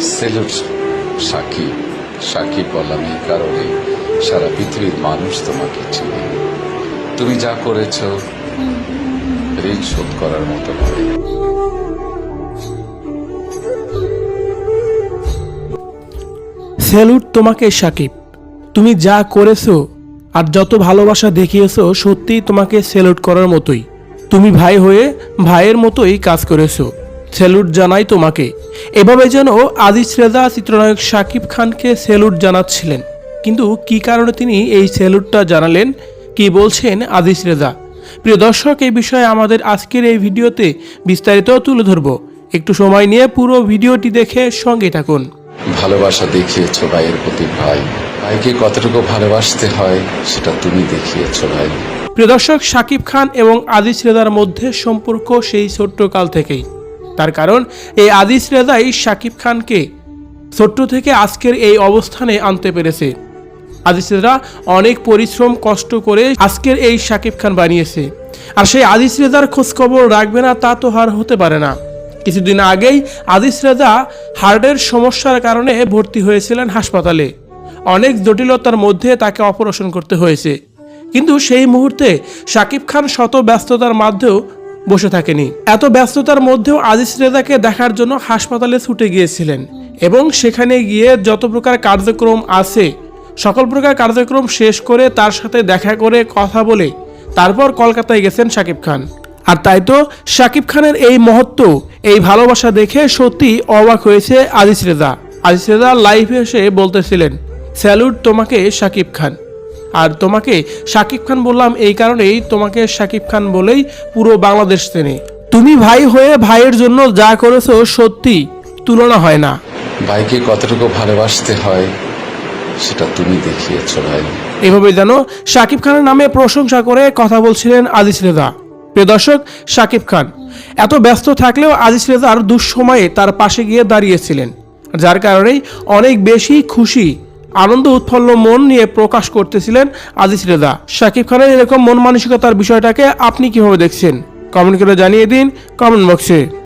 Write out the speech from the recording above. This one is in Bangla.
সেলুট সাকিব সাকিব বললাম এই কারণে সারা পৃথিবীর মানুষ তোমাকে চিনে। তুমি যা করেছ, ঋণ শোধ করার মতো নয়। স্যালুট তোমাকে সাকিব। তুমি যা করেছ আর যত ভালোবাসা দেখিয়েছো, সত্যিই তোমাকে স্যালুট করার মতোই। তুমি ভাই হয়ে ভাইয়ের মতোই কাজ করেছ। স্যালুট জানাই তোমাকে। এভাবে যেন আজিজ রেজা চিত্রনায়ক সাকিব খানকে স্যালুট জানাচ্ছিলেন। কিন্তু কি কারণে তিনি এই স্যালুটটা জানালেন? কি বলছেন আজিজ রেজা প্রিয় দর্শক এই বিষয়ে আমাদের আজকের এই ভিডিওতে বিস্তারিত তুলে ধরব। একটু সময় নিয়ে পুরো ভিডিওটি দেখে সঙ্গে থাকুন। ভালোবাসা দেখিয়েছ ভাইয়ের প্রতি ভাই। ভাইকে কতটুকু ভালোবাসতে হয় সেটা তুমি দেখিয়েছ ভাই। প্রিয় দর্শক শাকিব খান এবং আদিস রেজার মধ্যে সম্পর্ক সেই ছোট্ট কাল থেকেই। তার কারণ, এই আদিস রেজাই শাকিব খানকে ছোট্ট থেকে আজকের এই অবস্থানে আনতে পেরেছে। আদিস রেজা অনেক পরিশ্রম, কষ্ট করে আজকের এই শাকিব খান বানিয়েছে। আর সেই আদিস রেজার খোঁজখবর রাখবে না তা তো হার হতে পারে না। কিছুদিন আগেই আদিস রেজা হার্টের সমস্যার কারণে ভর্তি হয়েছিলেন হাসপাতালে। অনেক জটিলতার মধ্যে তাকে অপারেশন করতে হয়েছে। কিন্তু সেই মুহূর্তে শাকিব খান শত ব্যস্ততার মধ্যেও বসে থাকেনি। এত ব্যস্ততার মধ্যেও আজিজ রেজাকে দেখার জন্য হাসপাতালে ছুটে গিয়েছিলেন এবং সেখানে গিয়ে যত প্রকার কার্যক্রম আছে, সকল প্রকার কার্যক্রম শেষ করে তার সাথে দেখা করে কথা বলে তারপর কলকাতায় গেছেন শাকিব খান। আর তাই তো শাকিব খানের এই মহত্ব, এই ভালোবাসা দেখে সত্যি অবাক হয়েছে আজিজ রেজা। আজিজ রেজা লাইভে এসে বলতেছিলেন স্যালুট তোমাকে শাকিব খান। আর তোমাকে শাকিব খান বললাম এই কারণেই তোমাকে শাকিব খান বলেই পুরো বাংলাদেশ চেনে। তুমি ভাই হয়ে ভাইয়ের জন্য যা করেছ সত্যি তুলনা হয় না। ভাইকে কতটুকু ভালোবাসতে হয় সেটা তুমি দেখিয়েছ ভাই। এভাবে জানো শাকিব খানের নামে প্রশংসা করে কথা বলছিলেন আজিজ রেজা। প্রিয় দর্শক শাকিব খান এত ব্যস্ত থাকলেও আজিজ রেজার দুঃসময়ে তার পাশে গিয়ে দাঁড়িয়েছিলেন যার কারণেই অনেক বেশি খুশি আনন্দ, উৎফল্ল মন নিয়ে প্রকাশ করতেছিলেন আজিজ রেজা। শাকিব খানের এরকম মন মানসিকতার বিষয়টাকে আপনি কীভাবে দেখছেন? কমেন্ট করে জানিয়ে দিন কমেন্ট বক্সে।